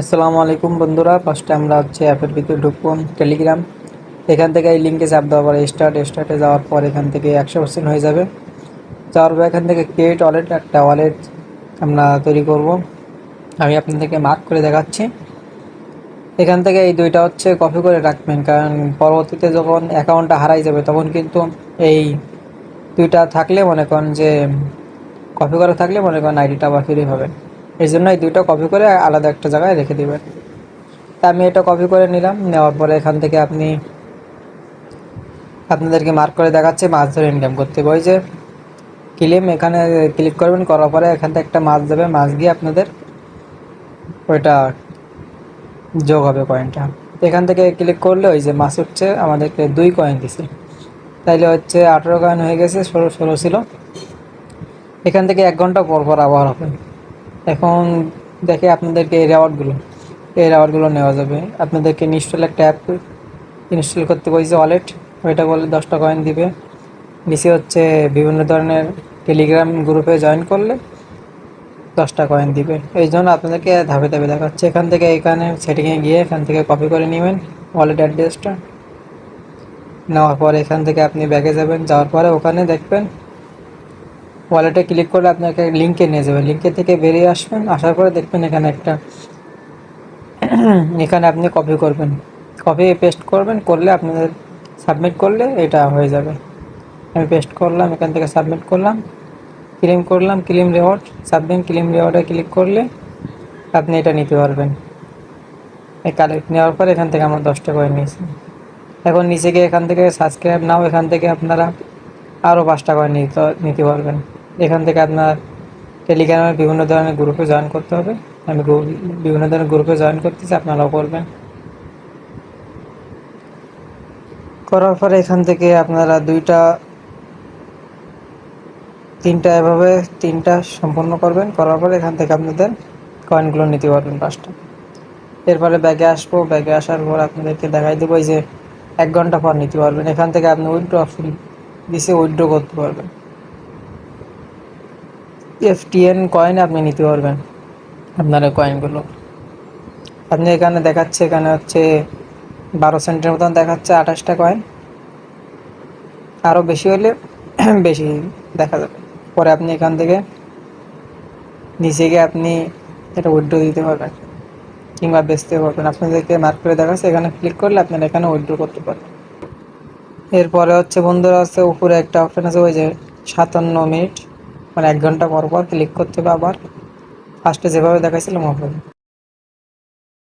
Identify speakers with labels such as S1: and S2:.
S1: আসসালামু আলাইকুম বন্ধুরা, ফার্স্টে আমরা হচ্ছে অ্যাপের ভিতরে ঢুকবো টেলিগ্রাম এখান থেকে এই লিঙ্কে চাপ দেওয়ার পরে স্টার্ট স্টার্টে যাওয়ার পর এখান থেকে একশো পার্সেন্ট হয়ে যাবে। যাওয়ার পর এখান থেকে ক্রিয়েট ওয়ালেট একটা ওয়ালেট আমরা তৈরি করব। আমি আপনাদেরকে মার্ক করে দেখাচ্ছি। এখান থেকে এই দুইটা হচ্ছে কপি করে রাখবেন, কারণ পরবর্তীতে যখন অ্যাকাউন্টটা হারাই যাবে, তখন কিন্তু এই দুইটা থাকলে মনে করেন যে কপি করা থাকলে মনে করেন আইডিটা আবার ফ্রি হবে। এই জন্য এই দুইটা কপি করে আলাদা একটা জায়গায় রেখে দেবেন। তা আমি এটা কপি করে নিলাম, নেওয়ার পরে এখান থেকে আপনি আপনাদেরকে মার্ক করে দেখাচ্ছে, মাছ ধরে ইনকাম করতে হবে। ওই যে ক্লিম এখানে ক্লিক করবেন, করার পরে এখান থেকে একটা মাছ দেবে, মাছ গিয়ে আপনাদের ওইটা যোগ হবে কয়েনটা এখান থেকে ক্লিক করলে ওই যে মাছ উঠছে, আমাদেরকে দুই কয়েন দিছে। তাইলে হচ্ছে আঠেরো কয়েন হয়ে গেছে, ষোলো ষোলো ছিল। এখান থেকে এক ঘণ্টা পর পর আবার হবে। এখন দেখে আপনাদেরকে এই রেওয়ার্ডগুলো এই রেওয়ার্ডগুলো নেওয়া যাবে। আপনাদেরকে ইনস্টল একটা অ্যাপ ইনস্টল করতে বলছে ওয়ালেট ওইটা বলে দশটা কয়েন দিবে। নিচে হচ্ছে বিভিন্ন ধরনের টেলিগ্রাম গ্রুপে জয়েন করলে দশটা কয়েন দিবে। এই জন্য আপনাদেরকে ধাপে ধাপে দেখাচ্ছে। এখান থেকে এখানে সেটিংয়ে গিয়ে এখান থেকে কপি করে নেবেন ওয়ালেট অ্যাড্রেসটা নেওয়ার পরে এখান থেকে আপনি ব্যাগে যাবেন। যাওয়ার পরে ওখানে দেখবেন ওয়ালেটে ক্লিক করলে আপনাকে লিঙ্কে নিয়ে যাবে। লিঙ্কে থেকে বেরিয়ে আসবেন, আসার পরে দেখবেন এখানে একটা এখানে আপনি কপি করবেন। কপি পেস্ট করবেন, করলে আপনাদের সাবমিট করলে এটা হয়ে যাবে। আমি পেস্ট করলাম, এখান থেকে সাবমিট করলাম ক্লেম করলাম ক্লেম রেওয়ার্ড সাবমিট ক্লেম রেওয়ার্ডে ক্লিক করলে আপনি এটা নিতে পারবেন। এই কালেক্ট নেওয়ার পর এখান থেকে আমরা দশটা করে নিয়েছি। এখন নিচে গিয়ে এখান থেকে সাবস্ক্রাইব নাও এখান থেকে আপনারা আরও পাঁচটা করে নিতে নিতে পারবেন। এখান থেকে আপনার টেলিগ্রামে বিভিন্ন ধরনের গ্রুপে জয়েন করতে হবে। আমি বিভিন্ন ধরনের গ্রুপে জয়েন করতেছি, আপনারাও করবেন। করার পরে এখান থেকে আপনারা দুইটা, তিনটা এভাবে, তিনটা সম্পন্ন করবেন। করার পরে এখান থেকে আপনাদের কয়েনগুলো নিতে পারবেন পাঁচটা। এরপরে ব্যাগে আসব। ব্যাগে আসার পর আপনাদেরকে দেখাই দেবো যে এক ঘণ্টা পর নিতে পারবেন। এখান থেকে আপনি উইথড্র অপশন দিছে উইথড্র করতে পারবেন। এফটিএন কয়েন আপনি নিতে পারবেন, আপনার কয়েনগুলো আপনি এখানে দেখাচ্ছে, এখানে হচ্ছে বারো সেন্টের মতন দেখাচ্ছে আঠাশটা কয়েন আরও বেশি হলে বেশি দেখা যাবে। পরে আপনি এখান থেকে নিচে গিয়ে আপনি এটা উইথড্র দিতে পারবেন কিংবা বেচতে পারবেন। আপনাদেরকে মার্ক করে দেখাচ্ছে, এখানে ক্লিক করলে আপনারা এখানে উইথড্র করতে পারবেন। এরপরে হচ্ছে বন্ধুরা, আছে উপরে একটা অপশন আছে, ওই যে সাতান্ন মিনিট। মানে এক ঘণ্টা পর পর ক্লিক করতে হবে আবার। ফার্স্টে যেভাবে দেখাইছিলাম ওভাবে।